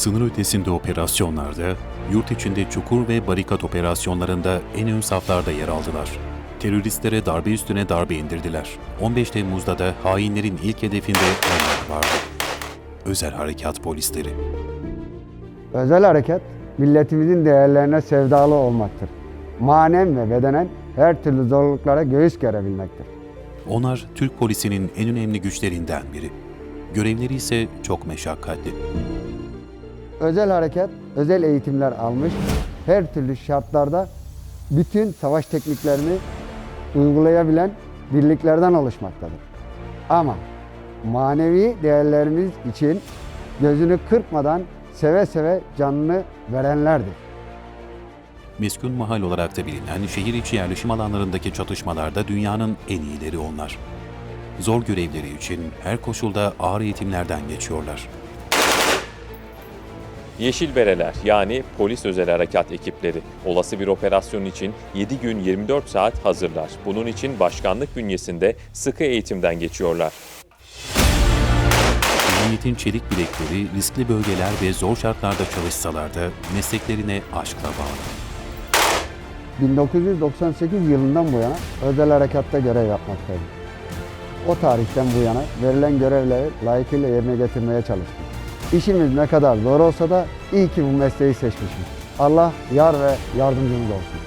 Sınır ötesinde operasyonlarda, yurt içinde çukur ve barikat operasyonlarında en ön saflarda yer aldılar. Teröristlere darbe üstüne darbe indirdiler. 15 Temmuz'da da hainlerin ilk hedefinde onlar vardı. Özel Harekat Polisleri. Özel hareket milletimizin değerlerine sevdalı olmaktır. Manen ve bedenen her türlü zorluklara göğüs gerebilmektir. Onlar Türk polisinin en önemli güçlerinden biri. Görevleri ise çok meşakkatli. Özel hareket özel eğitimler almış, her türlü şartlarda bütün savaş tekniklerini uygulayabilen birliklerden oluşmaktadır. Ama manevi değerlerimiz için gözünü kırpmadan seve seve canını verenlerdir. Meskun mahal olarak da bilinen şehir içi yerleşim alanlarındaki çatışmalarda dünyanın en iyileri onlar. Zor görevleri için her koşulda ağır eğitimlerden geçiyorlar. Yeşil Bereler yani polis özel harekat ekipleri olası bir operasyon için 7 gün 24 saat hazırlar. Bunun için başkanlık bünyesinde sıkı eğitimden geçiyorlar. Emniyetin çelik bilekleri riskli bölgeler ve zor şartlarda çalışsalar da mesleklerine aşkla bağlı. 1998 yılından bu yana özel harekatta görev yapmaktayım. O tarihten bu yana verilen görevleri layıkıyla yerine getirmeye çalıştım. İşimiz ne kadar zor olsa da iyi ki bu mesleği seçmişim. Allah yar ve yardımcımız olsun.